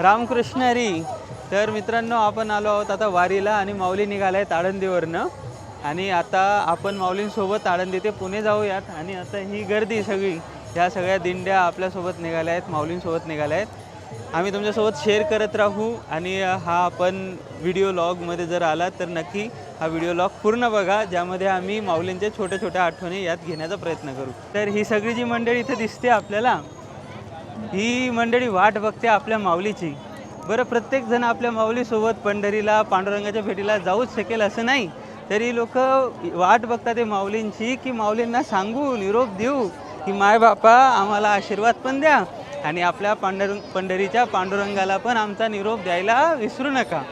रामकृष्ण हरी तर मित्रांनो आपण आलो आहोत आता वारीला आणि माऊली निघाला आहेत आळंदीवरनं. आणि आता आपण माऊलींसोबत आळंदी ते पुणे जाऊयात. आणि आता ही गर्दी सगळी ह्या सगळ्या दिंड्या आपल्यासोबत निघाल्या आहेत माऊलींसोबत निघाल्या आहेत. आम्ही तुमच्यासोबत शेअर करत राहू आणि हा आपण व्हिडिओ लॉगमध्ये जर आला तर नक्की हा व्हिडिओ लॉग पूर्ण बघा ज्यामध्ये आम्ही माऊलींच्या छोट्या छोट्या आठवणी यात घेण्याचा प्रयत्न करू. तर ही सगळी जी मंडळी इथे दिसते आपल्याला ही मंडळी वाट बघते आपल्या माऊलीची. बरं प्रत्येकजण आपल्या माऊलीसोबत पंढरीला पांडुरंगाच्या भेटीला जाऊच शकेल असं नाही. तरी लोक वाट बघतात ते माऊलींची की माऊलींना सांगू निरोप देऊ की माय बापा आम्हाला आशीर्वाद पण द्या आणि आपल्या पांडुरंग पंढरीच्या पांडुरंगाला पण आमचा निरोप द्यायला विसरू नका.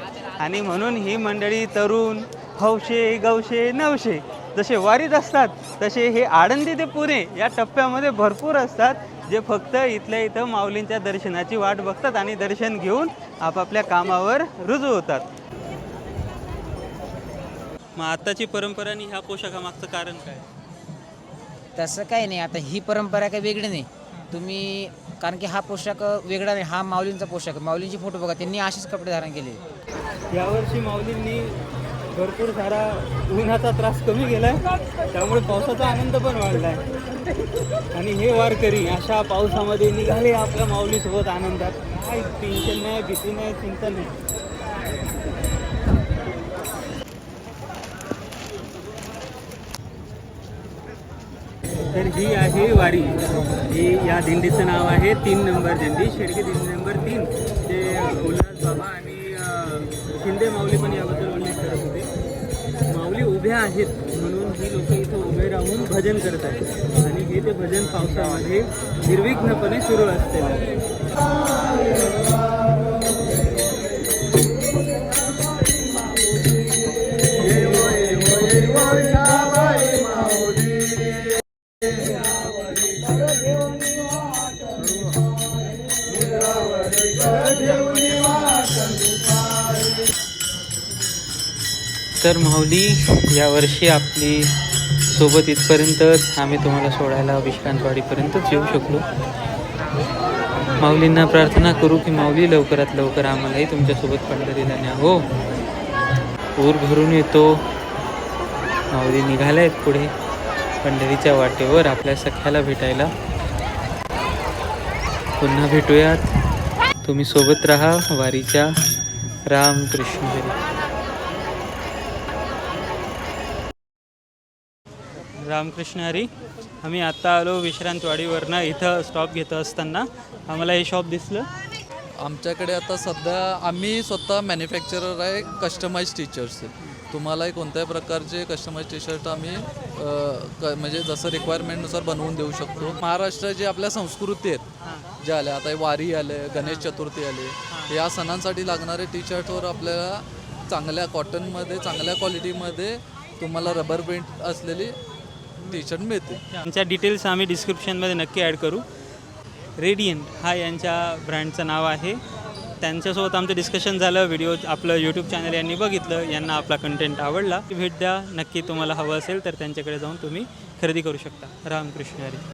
आणि म्हणून ही मंडळी तरुण हौशे गौशे नवशे जसे वारीत असतात तसे हे आळंदी ते पुणे या टप्प्यामध्ये भरपूर असतात. जे फक्त इथल्या इथं माऊलींच्या दर्शनाची वाट बघतात आणि दर्शन घेऊन आपापल्या कामावर रुजू होतात. मग आताची परंपरा आणि ह्या पोशाखामागचं कारण काय? तसं काही नाही. आता ही परंपरा काही वेगळी नाही. तुम्ही कारण की हा पोशाख वेगळा नाही. हा माऊलींचा पोशाख. आहे माऊलींचे फोटो बघा. त्यांनी असेच कपडे धारण केले यावर्षी माऊलींनी भरपूर सारा उन्हाचा त्रास कमी केलाय. त्यामुळे पावसाचा आनंद पण वाढलाय. आणि हे वारकरी अशा पावसामध्ये निघाले आपल्या माऊलीसोबत आनंदात. काय टेन्शन नाही भीती नाही चिंता नाही. तर ही आहे वारी. ही या दिंडीचं नाव आहे तीन नंबर दिंडी. शेडके दिंडी नंबर तीन. ते उल्हास बाबा आणि शिंदे माऊली पण याबद्दल उभे आहेत म्हणून ही लोक इथं उभे राहून भजन करत आहेत. आणि हे ते भजन पावसामध्ये निर्विघ्नपणे सुरू असते. तर माऊली यावर्षी आपली सोबत इथपर्यंतच आम्ही तुम्हाला सोडायला विश्रांतवाडीपर्यंतच येऊ शकलो. माऊलींना प्रार्थना करू की माऊली लवकरात लवकर आम्हालाही तुमच्यासोबत पंढरीला न्या. हो. पूर भरून येतो. माऊली निघाल्या आहेत पुढे. पंढरीच्या वाटेवर आपल्या सख्याला भेटायला. पुन्हा भेटूयात. तुम्ही सोबत राहा वारीच्या राम कृष्ण रामकृष्ण हरी. आम्ही आत्ता आलो विश्रांतवाडीवरनं इथं स्टॉप घेत असताना. आम्हाला हे शॉप दिसलं. आमच्याकडे आता सध्या आम्ही स्वतः मॅन्युफॅक्चरर आहे कस्टमाइज टीचर्सचे तुम्हालाही कोणत्याही प्रकारचे कस्टमाइज टी शर्ट आम्ही क- म्हणजे जसं रिक्वायरमेंटनुसार बनवून देऊ शकतो. महाराष्ट्राची आपल्या संस्कृती आहेत ज्या आल्या आता हे वारी आले गणेश चतुर्थी आले या सणांसाठी लागणारे टी शर्टवर आपल्याला चांगल्या कॉटनमध्ये चांगल्या क्वालिटीमध्ये तुम्हाला रबर प्रिंट असलेली टेन्शन मिळते. यांच्या डिटेल्स आम्ही डिस्क्रिप्शनमध्ये नक्की ॲड करू. रेडियंट हा यांच्या ब्रँडचं नाव आहे. त्यांच्यासोबत आमचं डिस्कशन झालं व्हिडिओ आपलं यूट्यूब चॅनल यांनी बघितलं यांना आपला कंटेंट आवडला. भेट द्या नक्की तुम्हाला हवं असेल तर त्यांच्याकडे जाऊन तुम्ही खरेदी करू शकता. रामकृष्ण हरी.